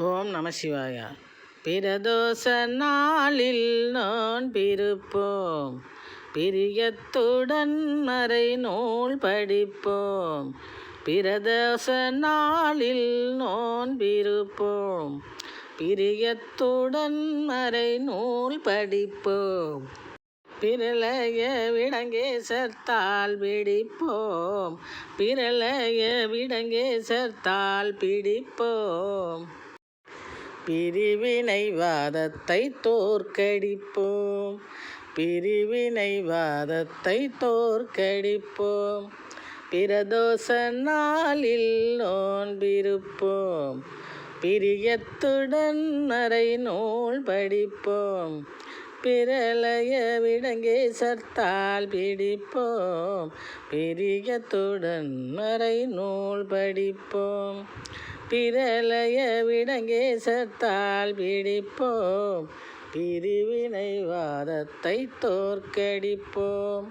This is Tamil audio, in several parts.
ஓம் நம சிவாயா. பிரதோஷ நாளில் நான் பிரிப்போம் பிரியத்துடன் மறை நூல் படிப்போம். பிரதோஷ நாளில் நோன் பிரிப்போம் பிரியத்துடன் மறை நூல் படிப்போம். பிரளய விடங்கேசத்தால் பிடிப்போம். பிரளய விடங்கேசத்தால் பிடிப்போம். பிரிவினைவாதத்தை தோற்கடிப்போம். பிரிவினைவாதத்தை தோற்கடிப்போம். பிரதோஷ நாளில் நோன்பிருப்போம். பிரியத்துடன் மறை நூல் படிப்போம். பிரளய விடங்கே சர்த்தால் பிடிப்போம். பிரியத்துடன் மறை நூல் படிப்போம். பிரளய விடங்கே சத்தால் பிடிப்போம் பிரிவினை வாதத்தை தோற்கடிப்போம்.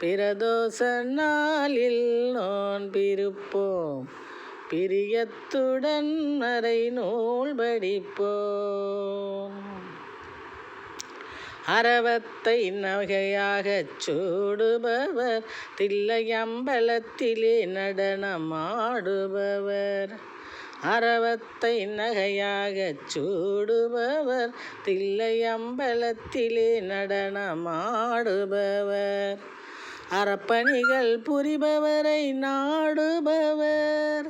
பிரதோஷ நாளில் நான் பிரிப்போம் பிரியத்துடன் மறை நூல் படிப்போம் அறவத்தை நகையாகச் சூடுபவர் தில்லையம்பலத்திலே நடனமாடுபவர். அறவத்தை நகையாகச் சூடுபவர் தில்லையம்பலத்திலே நடனமாடுபவர். அறப்பணிகள் புரிபவரை நாடுபவர்.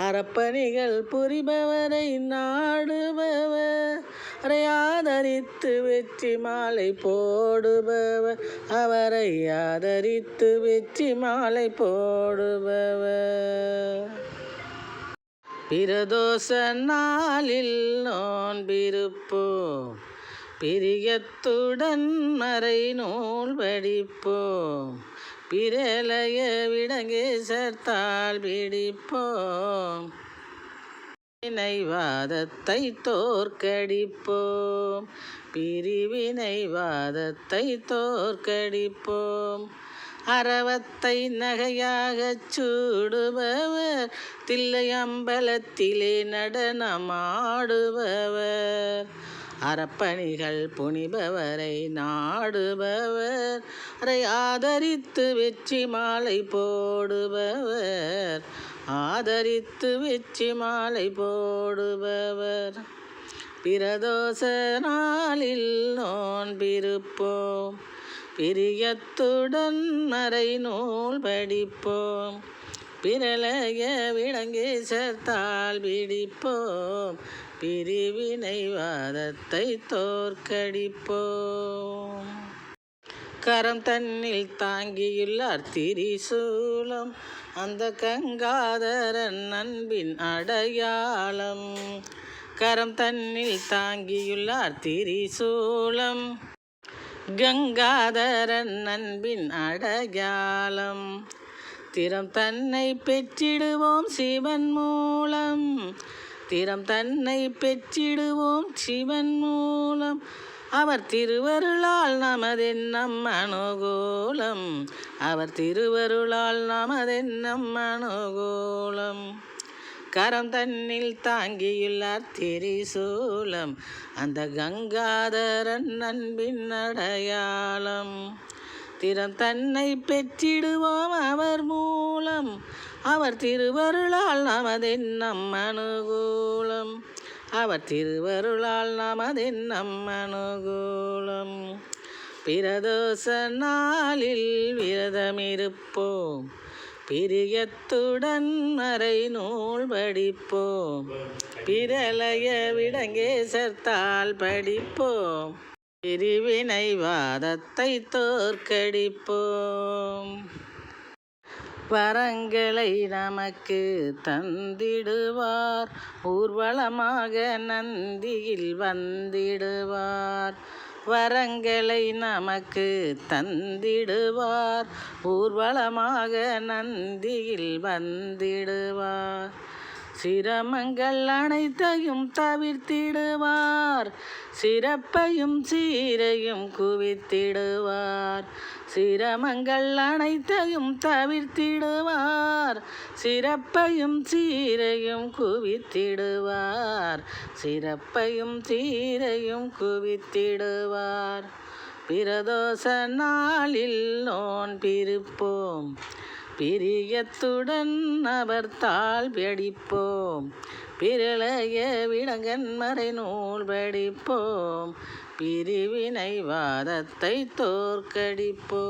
அறப்பணிகள் புரிபவரை நாடுபவர். அவரை ஆதரித்து வெற்றி மாலை போடுபவர். அவரை ஆதரித்து வெற்றி மாலை போடுபவர். பிரதோஷ நாளில் நோன்பிருப்போம். பிரியத்துடன் மறை நூல் படிப்போம் பிரலய விடங்கே சேர்த்தால் பிடிப்போம் வினைவாதத்தை தோற்கடிப்போம். பிரிவினைவாதத்தை தோற்கடிப்போம். அறவத்தை நகையாகச் சூடுபவர் தில்லையம்பலத்திலே நடனமாடுபவர். அறப்பணிகள் புனிபவரை நாடுபவர் அரை ஆதரித்து வெற்றி மாலை போடுபவர். ஆதரித்து வெற்றி மாலை போடுபவர். பிரதோஷ நாளில் நோன்பிருப்போம். பிரியத்துடன் மறை நூல் படிப்போம். பிரலய விளங்கி சேர்த்தால் பிடிப்போம் பிரிவினைவாதத்தை தோற்கடிப்போம். கரம் தன்னில் தாங்கியுள்ளார் திரிசூலம். அந்த கங்காதரன் அன்பின் அடையாளம். கரம் தன்னில் தாங்கியுள்ளார் திரிசூலம். கங்காதரன் அன்பின் அடையாளம். திறம் தன்னை பெற்றிடுவோம் சிவன் மூலம். திறம் தன்னை பெற்றிடுவோம் சிவன் மூலம். அவர் திருவருளால் நமதென்னம் அனுகூலம். அவர் திருவருளால் நமதென்னம் அனுகூலம். கரம் தன்னில் தாங்கியுள்ளார் திரிசூலம் அந்த கங்காதரன் அன்பின் அடையாளம். திறம் தன்னை பெற்றிடுவோம் அவர் மூலம் அவர் திருவருளால் நமதென்னம் அனுகூலம். அவர் திருவருளால் நமதென்னம் அனுகூலம். பிரதோஷ நாளில் விரதமிருப்போம். பிரியத்துடன் மறை நூல் படிப்போம். பிரலய விடங்கேசத்தால் படிப்போம். பிரிவினை வாதத்தை தோற்கடிப்போம். வரங்களை நமக்கு தந்திடுவார். ஊர்வலமாக நந்தியில் வந்திடுவார். வரங்களை நமக்கு தந்திடுவார். ஊர்வலமாக நந்தியில் வந்திடுவார். சிரமங்கள் அனைத்தையும் தவிர்த்திடுவார். சிறப்பையும் சீரையும் குவித்திடுவார். சிரமங்கள் அனைத்தையும் தவிர்த்திடுவார். சிறப்பையும் சீரையும் குவித்திடுவார். சிறப்பையும் சீரையும் குவித்திடுவார். பிரதோஷ நாளில் நோன் பிரிப்போம் பிரியத்துடன் அவர் தாழ் படிப்போம் பிரளய விடங்கன் நூல் படிப்போம் பிரிவினை வாதத்தை தோற்கடிப்போம்.